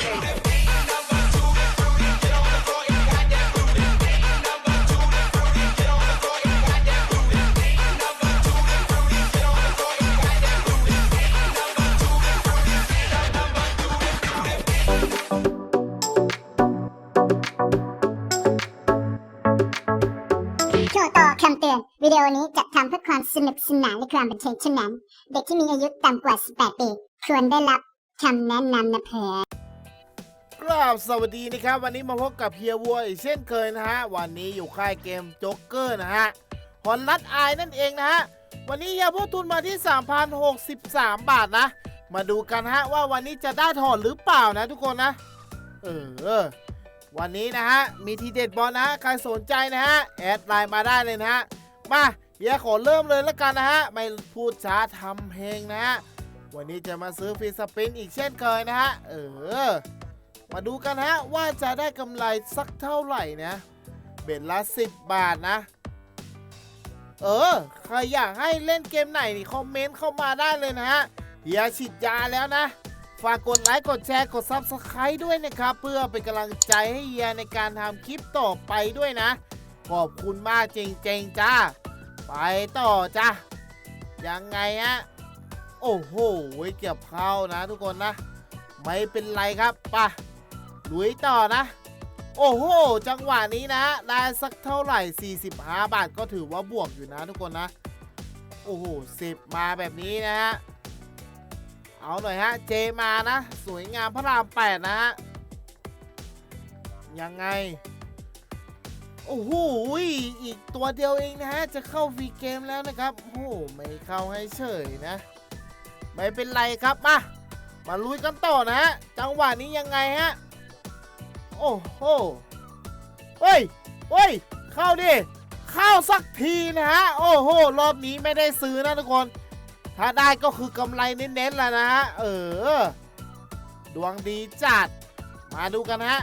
ช่วต่อคำเตือน วิดีโอนี้จัดทำเพื่อความสนุกสนานและความบันเทิงเท่านั้น เด็กที่มีอายุต่ำกว่า 18 ปี ควรได้รับคำแนะนำนะเพื่อน ราบสวัสดีนะครับ วันนี้มาพบกับเฮียวัวอีกเช่นเคยนะฮะ วันนี้อยู่ค่ายเกมโจ๊กเกอร์นะฮะฮอนลัดอายนั่นเองนะฮะ วันนี้เฮียพูดทุนมาที่ 3,063 บาทนะ มาดูกันฮะว่าวันนี้จะได้ถอนหรือเปล่านะทุกคนนะ เออ วันนี้นะฮะ มีทีเด็ดบอลนะฮะ ใครสนใจนะฮะ แอดไลน์มาได้เลยนะฮะ มาเฮียขอเริ่มเลยแล้วกันนะฮะ ไม่พูดช้าทำเพลงนะฮะ วันนี้จะมาซื้อฟรีสปินอีกเช่นเคยนะฮะ เออ มาดูกันฮะว่าจะได้กำไรสักเท่าไหร่นะเบ็ดละ 10 บาทนะ เออ ใครอยากให้เล่นเกมไหนนี่คอมเมนต์เข้ามาได้เลยนะฮะเฮียฉีดยาแล้วนะ ฝากกดไลค์กดแชร์กด Subscribe ด้วยนะครับ เพื่อเป็นกำลังใจให้เฮียในการทำคลิปต่อไปด้วยนะ ขอบคุณมากจริงๆจ้า ไปต่อจ้ายังไงฮะโอ้โหเก็บเข้านะทุกคนนะ ไม่เป็นไรครับป่ะ ลุยต่อนะ โอ้โห จังหวะนี้นะได้สักเท่าไหร่ 45 บาทก็ถือว่าบวกอยู่นะทุกคนนะ โอ้โหสิบมาแบบนี้นะฮะ เอาหน่อยฮะ เจมานะ สวยงามพระรามแปดนะฮะ ยังไง โอ้โห อีกตัวเดียวเองนะฮะ จะเข้าฟรีเกมแล้วนะครับ โอ้โห ไม่เข้าให้เฉยนะ ไม่เป็นไรครับ มา มาลุยกันต่อนะฮะ จังหวะนี้ยังไงฮะ โอ้โหเฮ้ยเฮ้ย เข้าดิ เข้าสักทีนะฮะ โอ้โห รอบนี้ไม่ได้ซื้อนะทุกคน ถ้าได้ก็คือกำไรเน้นๆแหละนะฮะ เออ ดวงดีจัด มาดูกันฮะ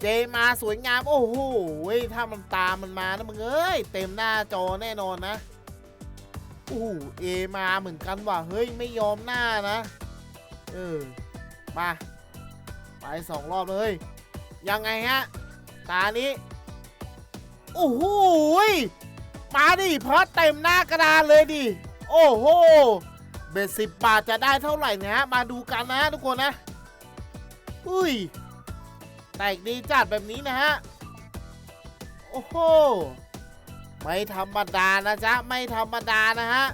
เจมาสวยงาม โอ้โหเว้ยถ้ามันตามมันมานะมึงเอ้ย เต็มหน้าจอแน่นอนนะโอ้โหเอมาเหมือนกันว่ะ เฮ้ย ไม่ยอมหน้านะ เออ มา ไปสองรอบเลย ยังไงฮะ ตานี้ โอ้โหยมาดิเพราะเต็มหน้ากระดานเลยดิ โอ้โห เบ็ดสิบบาทจะได้เท่าไหร่นะฮะ มาดูกันนะทุกคนนะ อุ้ย แตกดีจัดแบบนี้นะฮะ โอ้โห ไม่ธรรมดานะจ๊ะ ไม่ธรรมดานะฮะ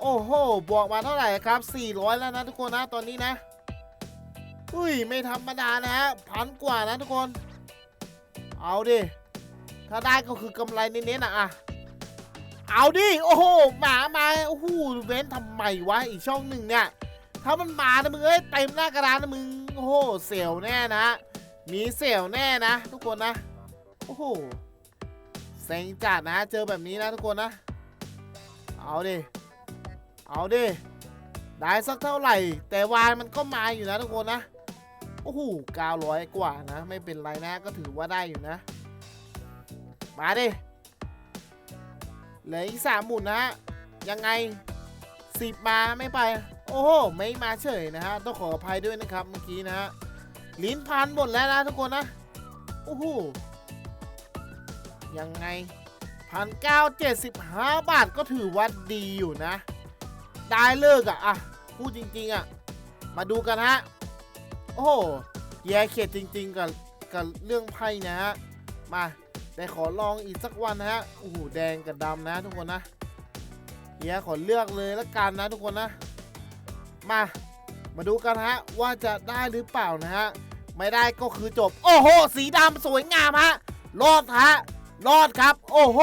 โอ้โห บวกมาเท่าไหร่ครับ 400 แล้วนะทุกคนนะ ตอนนี้นะ อุ้ย ไม่ธรรมดานะฮะพันกว่านะทุกคน เอาดิ ถ้าได้ก็คือกำไรเน้นๆนะอะเอาดิ โอ้โห หมามา โอ้โห เว้นทำไมวะ อีกช่องหนึ่งเนี่ย ถ้ามันมานะมึงเอ้ย เต็มหน้ากระดานนะมึง โอ้โห เสียวแน่นะ มีเสียวแน่นะ ทุกคนนะ โอ้โหเซ็งจัดนะ เจอแบบนี้นะทุกคนนะ เอาดิ เอาดิได้สักเท่าไหร่ แต่วายมันก็มาอยู่นะทุกคนนะ อ้โห900 กว่านะ ไม่เป็นไรนะก็ถือว่าได้อยู่นะ มาดิเหลืออีกสามหมุนนะฮะ ยังไงสิบมาไม่ไป โอ้โห ไม่มาเฉยนะฮะ ต้องขออภัยด้วยนะครับเมื่อกี้นะฮะ ลิ้นพันหมดแล้วนะทุกคนนะ โอ้โห ยังไงพันเก้าเจ็ดสิบห้าบาทก็ถือว่าดีอยู่นะ ได้เลิกอะอะพูดจริง ๆอะมาดูกันฮะ โอ้โหแย่เข็ดจริง ๆ กับกับเรื่องไพ่นะฮะ มาแต่ขอลองอีกสักวันนะฮะ โอ้โห แดงกับดำนะทุกคนนะเฮียขอเลือกเลยละกันนะทุกคนนะ มา มาดูกันฮะว่าจะได้หรือเปล่านะฮะ ไม่ได้ก็คือจบ โอ้โห สีดำสวยงามฮะ รอดฮะ รอดครับ โอ้โห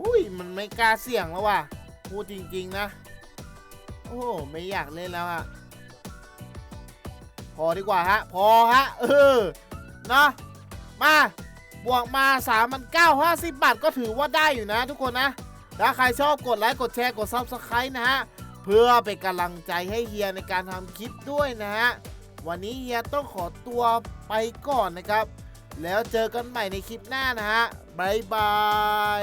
อุ้ยมันไม่กล้าเสี่ยงแล้วว่ะพูดจริง ๆ นะ โอ้โหไม่อยากเล่นแล้วอะ อดีกว่าฮะ พอฮะ เออ เนาะมา บวกมา3มัน9 50บาทก็ถือว่าได้อยู่นะทุกคนนะ ถ้าใครชอบกดไลค์ กดแชร์ กด Subscribe นะฮะ เพื่อเป็นกำลังใจให้เฮียในการทำคลิปด้วยนะฮะ วันนี้เฮียต้องขอตัวไปก่อนนะครับ แล้วเจอกันใหม่ในคลิปหน้านะฮะ บ๊ายบาย